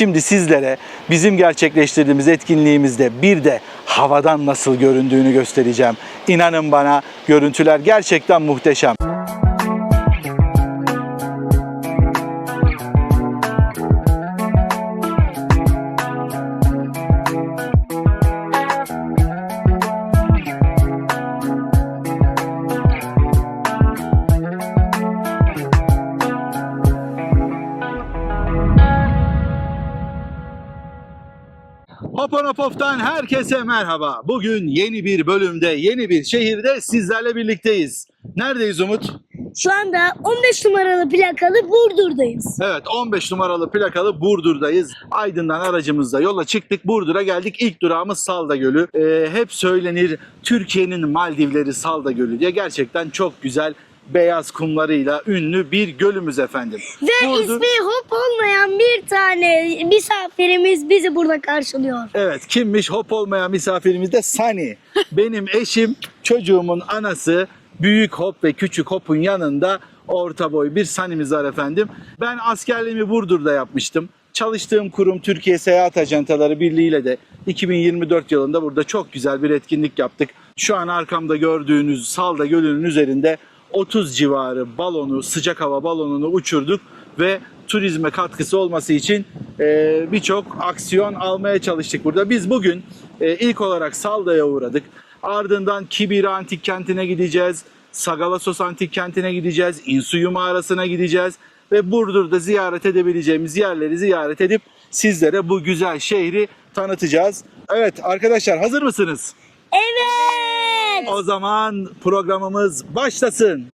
şimdi sizlere bizim gerçekleştirdiğimiz etkinliğimizde bir de havadan nasıl göründüğünü göstereceğim. İnanın bana görüntüler gerçekten muhteşem. Hoponopof'tan herkese merhaba. Bugün yeni bir bölümde, yeni bir şehirde sizlerle birlikteyiz. Neredeyiz Umut? Şu anda 15 numaralı plakalı Burdur'dayız. Evet 15 numaralı plakalı Burdur'dayız. Aydın'dan aracımızla yola çıktık. Burdur'a geldik. İlk durağımız Salda Gölü. Ee, hep söylenir Türkiye'nin Maldivleri Salda Gölü diye. Gerçekten çok güzel beyaz kumlarıyla ünlü bir gölümüz efendim. Ve Burdur- ismi hop olmayan bir tane misafirimiz bizi burada karşılıyor. Evet kimmiş hop olmayan misafirimiz de Sani. Benim eşim çocuğumun anası büyük hop ve küçük hopun yanında orta boy bir Sani'miz var efendim. Ben askerliğimi Burdur'da yapmıştım. Çalıştığım kurum Türkiye Seyahat Ajantaları Birliği ile de 2024 yılında burada çok güzel bir etkinlik yaptık. Şu an arkamda gördüğünüz Salda Gölü'nün üzerinde 30 civarı balonu, sıcak hava balonunu uçurduk ve turizme katkısı olması için e, birçok aksiyon almaya çalıştık burada. Biz bugün e, ilk olarak Salda'ya uğradık. Ardından Kibira Antik Kenti'ne gideceğiz. Sagalassos Antik Kenti'ne gideceğiz. İnsuyu Mağarası'na gideceğiz. Ve Burdur'da ziyaret edebileceğimiz yerleri ziyaret edip sizlere bu güzel şehri tanıtacağız. Evet arkadaşlar hazır mısınız? Evet. O zaman programımız başlasın.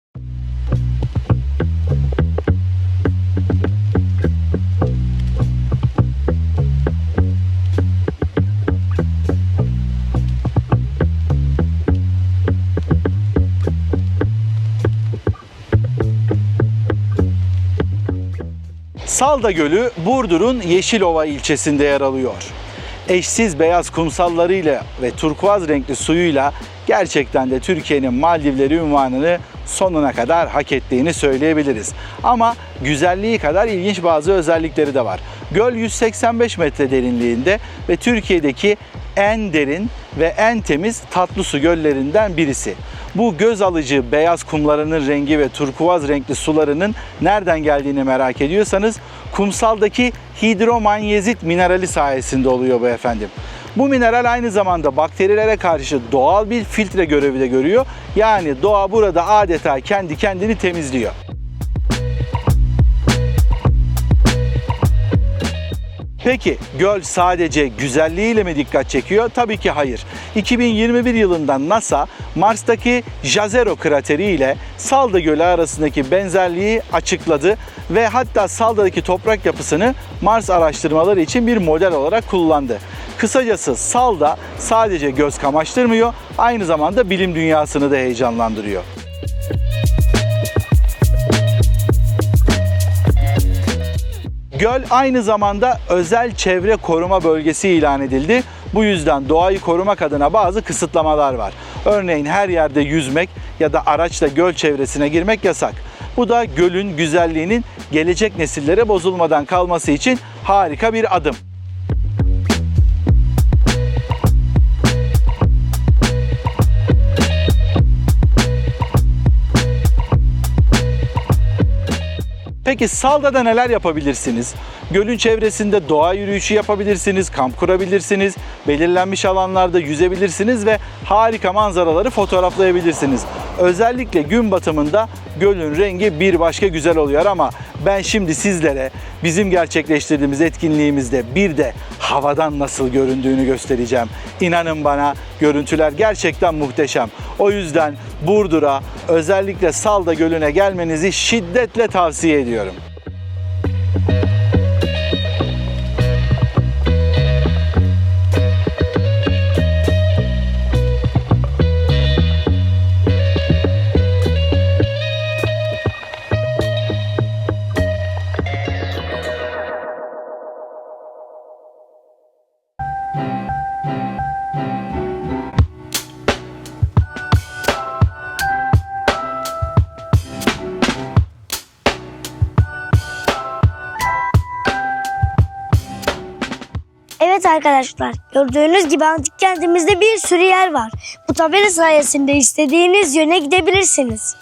Salda Gölü Burdur'un Yeşilova ilçesinde yer alıyor. Eşsiz beyaz kumsallarıyla ve turkuaz renkli suyuyla gerçekten de Türkiye'nin Maldivleri ünvanını sonuna kadar hak ettiğini söyleyebiliriz. Ama güzelliği kadar ilginç bazı özellikleri de var. Göl 185 metre derinliğinde ve Türkiye'deki en derin ve en temiz tatlı su göllerinden birisi. Bu göz alıcı beyaz kumlarının rengi ve turkuaz renkli sularının nereden geldiğini merak ediyorsanız kumsaldaki hidromanyezit minerali sayesinde oluyor bu efendim. Bu mineral aynı zamanda bakterilere karşı doğal bir filtre görevi de görüyor. Yani doğa burada adeta kendi kendini temizliyor. Peki göl sadece güzelliğiyle mi dikkat çekiyor? Tabii ki hayır. 2021 yılında NASA Mars'taki Jezero krateri ile Salda Gölü arasındaki benzerliği açıkladı ve hatta Salda'daki toprak yapısını Mars araştırmaları için bir model olarak kullandı. Kısacası Salda sadece göz kamaştırmıyor, aynı zamanda bilim dünyasını da heyecanlandırıyor. Göl aynı zamanda özel çevre koruma bölgesi ilan edildi. Bu yüzden doğayı korumak adına bazı kısıtlamalar var. Örneğin her yerde yüzmek ya da araçla göl çevresine girmek yasak. Bu da gölün güzelliğinin gelecek nesillere bozulmadan kalması için harika bir adım. Peki Salda'da neler yapabilirsiniz? Gölün çevresinde doğa yürüyüşü yapabilirsiniz, kamp kurabilirsiniz, belirlenmiş alanlarda yüzebilirsiniz ve harika manzaraları fotoğraflayabilirsiniz. Özellikle gün batımında gölün rengi bir başka güzel oluyor ama ben şimdi sizlere bizim gerçekleştirdiğimiz etkinliğimizde bir de havadan nasıl göründüğünü göstereceğim. İnanın bana görüntüler gerçekten muhteşem. O yüzden Burdur'a özellikle Salda Gölü'ne gelmenizi şiddetle tavsiye ediyorum. Arkadaşlar, gördüğünüz gibi antik kentimizde bir sürü yer var. Bu tabela sayesinde istediğiniz yöne gidebilirsiniz.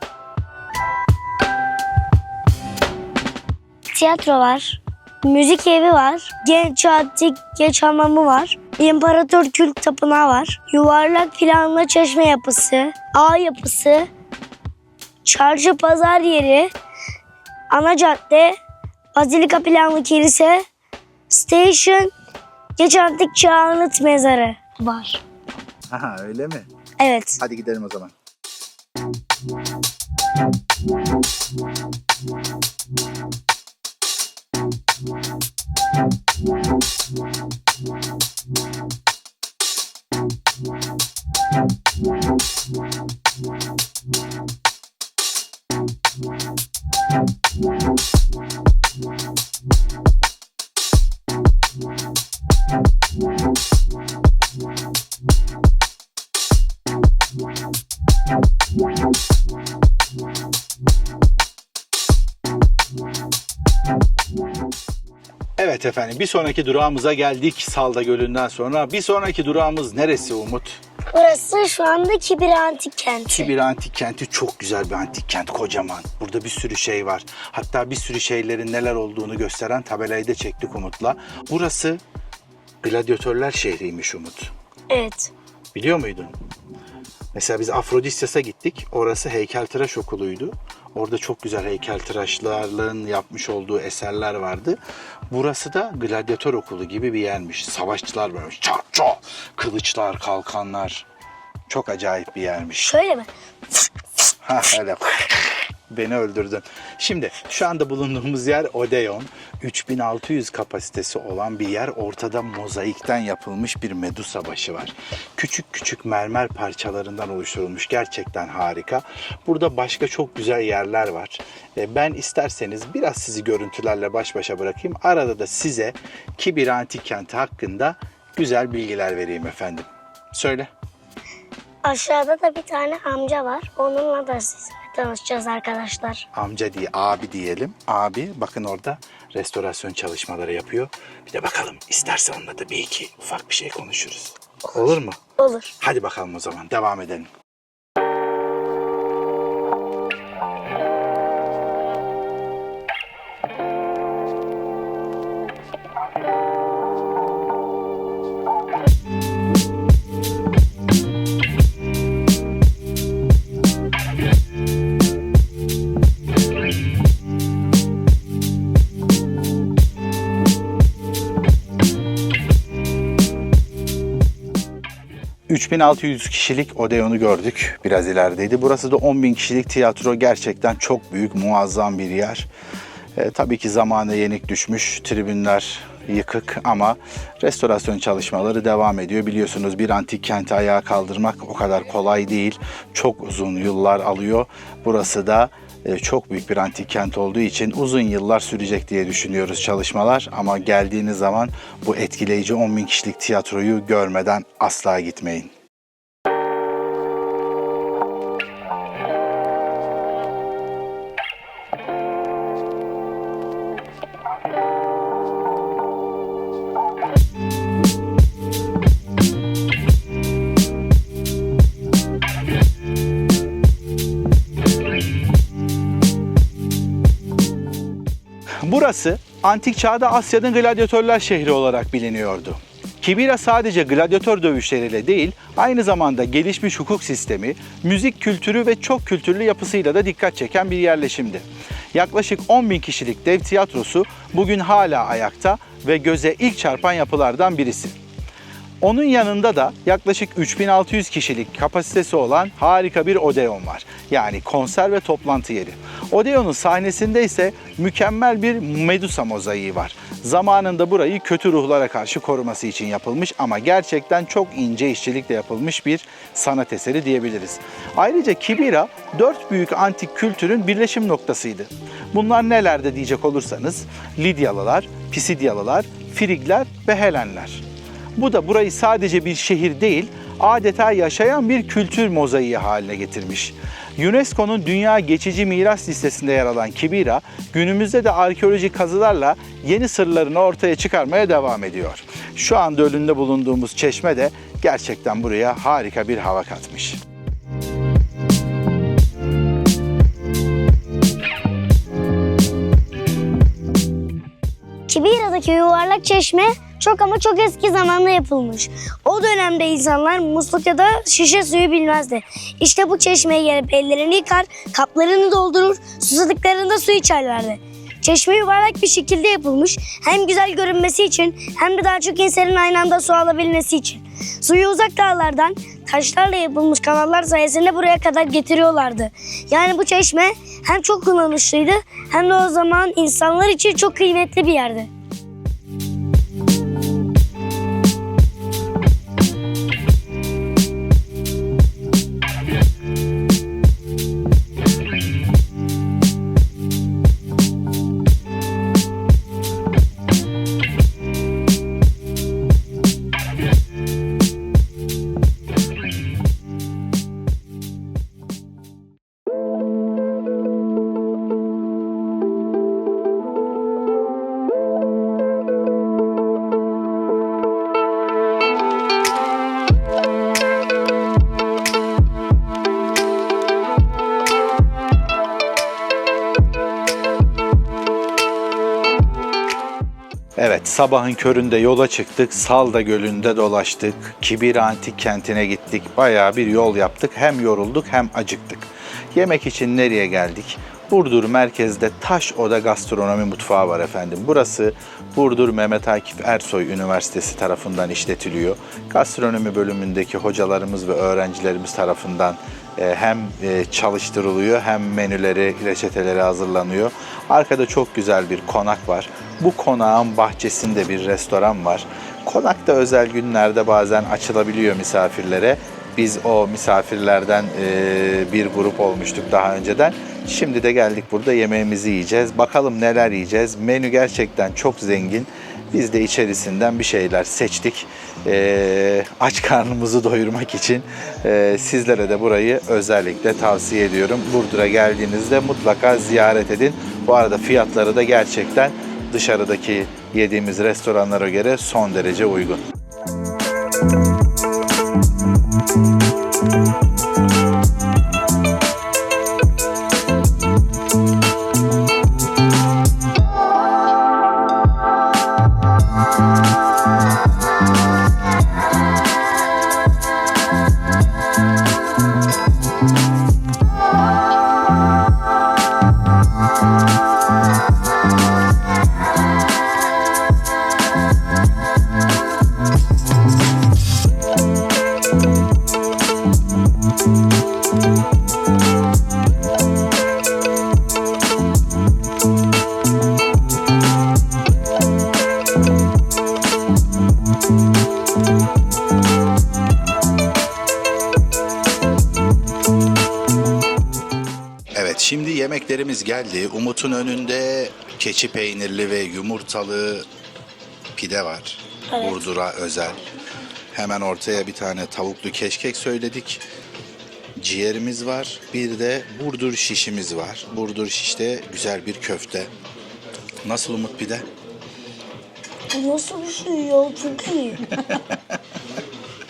Tiyatro var, müzik evi var, genç antik geç hamamı var, imparator kült tapınağı var, yuvarlak planlı çeşme yapısı, ağ yapısı, çarşı pazar yeri, ana cadde, bazilika planlı kilise, station, geç antik çağ anıt mezarı var. Aha öyle mi? Evet. Hadi gidelim o zaman. Evet efendim bir sonraki durağımıza geldik Salda Gölü'nden sonra. Bir sonraki durağımız neresi Umut? Burası şu anda Kibir Antik Kenti. Kibir Antik Kenti çok güzel bir antik kent kocaman. Burada bir sürü şey var. Hatta bir sürü şeylerin neler olduğunu gösteren tabelayı da çektik Umut'la. Burası gladyatörler şehriymiş Umut. Evet. Biliyor muydun? Mesela biz Afrodisyas'a gittik. Orası heykeltıraş okuluydu. Orada çok güzel heykeltıraşların yapmış olduğu eserler vardı. Burası da gladyatör okulu gibi bir yermiş. Savaşçılar böyle çat çat, kılıçlar, kalkanlar. Çok acayip bir yermiş. Şöyle mi? Ha öyle. Beni öldürdün. Şimdi şu anda bulunduğumuz yer Odeon. 3600 kapasitesi olan bir yer. Ortada mozaikten yapılmış bir Medusa başı var. Küçük küçük mermer parçalarından oluşturulmuş. Gerçekten harika. Burada başka çok güzel yerler var. E, Ben isterseniz biraz sizi görüntülerle baş başa bırakayım. Arada da size Kibir Antik Kenti hakkında güzel bilgiler vereyim efendim. Söyle. Aşağıda da bir tane amca var. Onunla da sizinle tanışacağız arkadaşlar. amca diye abi diyelim. Abi bakın orada restorasyon çalışmaları yapıyor. Bir de bakalım isterse onunla da bir iki ufak bir şey konuşuruz. Olur mu? Olur. Hadi bakalım o zaman devam edelim. ...3600 kişilik Odeon'u gördük. Biraz ilerideydi. Burası da 10.000 kişilik tiyatro. Gerçekten çok büyük, muazzam bir yer. E, tabii ki zamana yenik düşmüş. Tribünler yıkık ama restorasyon çalışmaları devam ediyor. Biliyorsunuz bir antik kenti ayağa kaldırmak o kadar kolay değil. Çok uzun yıllar alıyor. Burası da e, çok büyük bir antik kent olduğu için uzun yıllar sürecek diye düşünüyoruz çalışmalar. Ama geldiğiniz zaman bu etkileyici 10 bin kişilik tiyatroyu görmeden asla gitmeyin. Burası antik çağda Asya'nın gladyatörler şehri olarak biliniyordu. Kibira sadece gladyatör dövüşleriyle değil, aynı zamanda gelişmiş hukuk sistemi, müzik kültürü ve çok kültürlü yapısıyla da dikkat çeken bir yerleşimdi. Yaklaşık 10 bin kişilik dev tiyatrosu bugün hala ayakta ve göze ilk çarpan yapılardan birisi. Onun yanında da yaklaşık 3600 kişilik kapasitesi olan harika bir Odeon var. Yani konser ve toplantı yeri. Odeon'un sahnesinde ise mükemmel bir Medusa mozaiği var. Zamanında burayı kötü ruhlara karşı koruması için yapılmış ama gerçekten çok ince işçilikle yapılmış bir sanat eseri diyebiliriz. Ayrıca Kibira dört büyük antik kültürün birleşim noktasıydı. Bunlar nelerde diyecek olursanız Lidyalılar, Pisidyalılar, Frigler ve Helenler. Bu da burayı sadece bir şehir değil, adeta yaşayan bir kültür mozaiği haline getirmiş. UNESCO'nun Dünya Geçici Miras listesinde yer alan Kibira, günümüzde de arkeolojik kazılarla yeni sırlarını ortaya çıkarmaya devam ediyor. Şu anda önünde bulunduğumuz çeşme de gerçekten buraya harika bir hava katmış. Kibira'daki yuvarlak çeşme çok ama çok eski zamanda yapılmış. O dönemde insanlar musluk ya da şişe suyu bilmezdi. İşte bu çeşmeye gelip ellerini yıkar, kaplarını doldurur, susadıklarında su içerlerdi. Çeşme yuvarlak bir şekilde yapılmış. Hem güzel görünmesi için hem de daha çok insanın aynı anda su alabilmesi için. Suyu uzak dağlardan taşlarla yapılmış kanallar sayesinde buraya kadar getiriyorlardı. Yani bu çeşme hem çok kullanışlıydı hem de o zaman insanlar için çok kıymetli bir yerdi. Sabahın köründe yola çıktık. Salda Gölü'nde dolaştık. Kibir Antik Kenti'ne gittik. Bayağı bir yol yaptık. Hem yorulduk hem acıktık. Yemek için nereye geldik? Burdur merkezde Taş Oda Gastronomi Mutfağı var efendim. Burası Burdur Mehmet Akif Ersoy Üniversitesi tarafından işletiliyor. Gastronomi bölümündeki hocalarımız ve öğrencilerimiz tarafından hem e, çalıştırılıyor hem menüleri, reçeteleri hazırlanıyor. Arkada çok güzel bir konak var. Bu konağın bahçesinde bir restoran var. Konakta özel günlerde bazen açılabiliyor misafirlere. Biz o misafirlerden e, bir grup olmuştuk daha önceden. Şimdi de geldik burada yemeğimizi yiyeceğiz. Bakalım neler yiyeceğiz. Menü gerçekten çok zengin. Biz de içerisinden bir şeyler seçtik. Ee, aç karnımızı doyurmak için e, sizlere de burayı özellikle tavsiye ediyorum. Burdur'a geldiğinizde mutlaka ziyaret edin. Bu arada fiyatları da gerçekten dışarıdaki yediğimiz restoranlara göre son derece uygun. Evet yemeklerimiz geldi. Umut'un önünde keçi peynirli ve yumurtalı pide var. Evet. Burdur'a özel. Hemen ortaya bir tane tavuklu keşkek söyledik. Ciğerimiz var. Bir de burdur şişimiz var. Burdur şişte güzel bir köfte. Nasıl Umut pide? Bu nasıl bir şey ya? Çok iyi.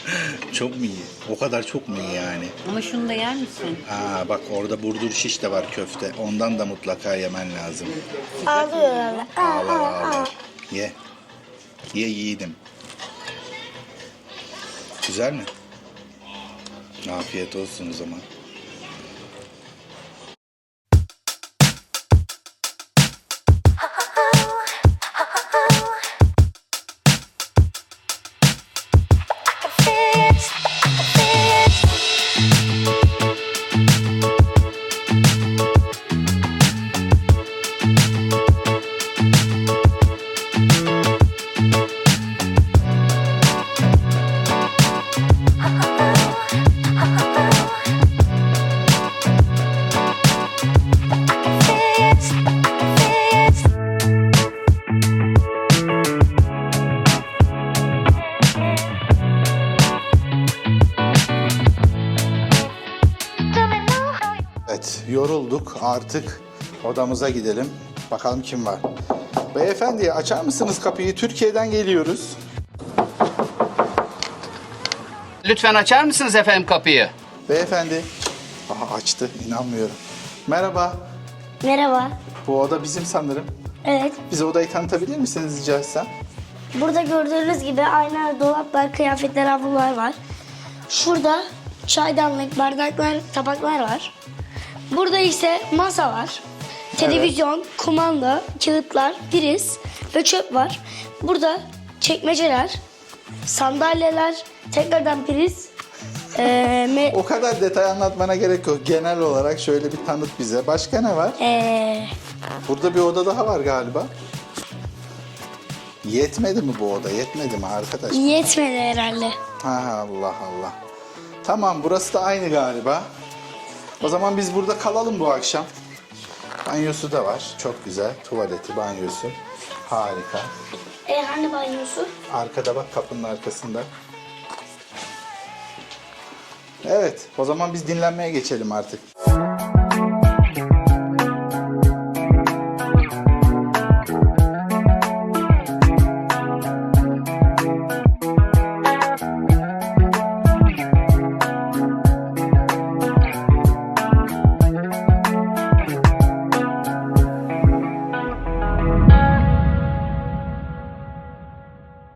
Çok mu iyi? O kadar çok mu iyi yani? Ama şunu da yer misin? Aa bak orada burdur şiş de var köfte. Ondan da mutlaka yemen lazım. Ağlıyor Ağlar ağlar. Ye. Ye yiğidim. Güzel mi? Afiyet olsun o zaman. Artık odamıza gidelim. Bakalım kim var. Beyefendi açar mısınız kapıyı? Türkiye'den geliyoruz. Lütfen açar mısınız efendim kapıyı? Beyefendi. Aha açtı inanmıyorum. Merhaba. Merhaba. Bu oda bizim sanırım. Evet. Bize odayı tanıtabilir misiniz rica etsem? Burada gördüğünüz gibi ayna, dolaplar, kıyafetler, havlular var. Şurada çaydanlık, bardaklar, tabaklar var. Burada ise masa var. Televizyon, kumanda, kağıtlar, priz ve çöp var. Burada çekmeceler, sandalyeler, tekrardan priz, me- O kadar detay anlatmana gerek yok. Genel olarak şöyle bir tanıt bize. Başka ne var? eee, Burada bir oda daha var galiba. Yetmedi mi bu oda? Yetmedi mi arkadaş? yetmedi herhalde. Ha Allah Allah. Tamam burası da aynı galiba. O zaman biz burada kalalım bu akşam. Banyosu da var. Çok güzel. Tuvaleti, banyosu. Harika. E hani banyosu? Arkada bak kapının arkasında. Evet, o zaman biz dinlenmeye geçelim artık.